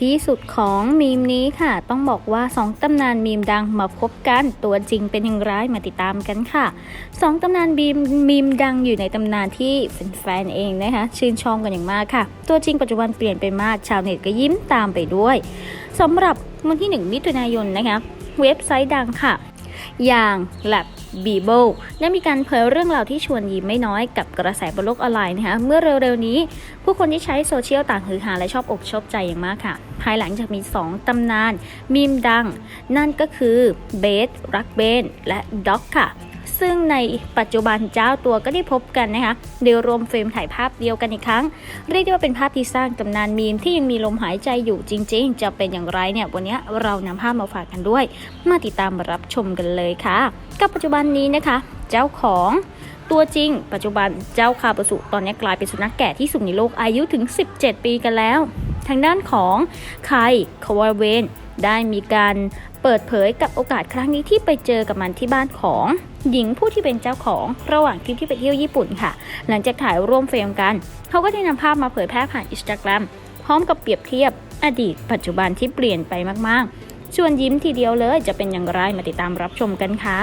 ที่สุดของมีมนี้ค่ะ ต้องบอกว่า 2ตำนานมีมดังมาพบกัน ตัวจริงเป็นอย่างไรมาติดตามกันค่ะ 2ตำนานมีมมีมดังอยู่ในตำนานที่แฟนๆเองนะคะชื่นชอบกันอย่างมากค่ะ ตัวจริงปัจจุบันเปลี่ยนไปมากชาวเน็ตก็ยิ้มตามไปด้วยสำหรับวันที่ 1 มิถุนายนนะคะเว็บไซต์ดังค่ะ อย่าง Lab b i b l e ได้มีการเผยเรื่องราวที่ชวนยิ้มไม่น้อยกับกระแสบนโลกออนไลน์นะคะเมื่อเร็วๆนี้ ผู้คนที่ใช้โซเชียลต่างฮือฮาและชอบอกชอบใจอย่างมากค่ะ ภายหลังจากมี 2 ตำนานมีมดัง นั่นก็คือเบสรักเบนและด็อกค่ะ ซึ่งในปัจจุบันเจ้าตัวก็ได้พบกันนะคะเดี๋ยวรวมเฟรมถ่ายภาพเดียวกันอีกครั้ง เรียกได้ว่าเป็นภาพที่สร้างตำนานมีมที่ยังมีลมหายใจอยู่จริง ๆ จะเป็นอย่างไรเนี่ยวันนี้เรานำภาพมาฝากกันด้วย มาติดตามรับชมกันเลยค่ะ กับปัจจุบันนี้นะคะ เจ้าของตัวจริง ปัจจุบันเจ้าคาปสุตอนนี้กลายเป็นสุนัขแก่ที่สุดในโลกอายุถึง 17 ปีกันแล้ว ทางด้านของไคคาวาเวนได้มีการ เปิดเผยกับโอกาสครั้งนี้ที่ไปเจอกับมันที่บ้านของหญิงผู้ที่เป็นเจ้าของระหว่างทริปที่ไปเที่ยวญี่ปุ่นค่ะ หลังจากถ่ายร่วมเฟรมกัน เขาก็ได้นำภาพมาเผยแพร่ผ่านอินสตาแกรมพร้อมกับเปรียบเทียบอดีตปัจจุบันที่เปลี่ยนไปมากๆ ชวนยิ้มทีเดียวเลยจะเป็นอย่างไรมาติดตามรับชมกันค่ะ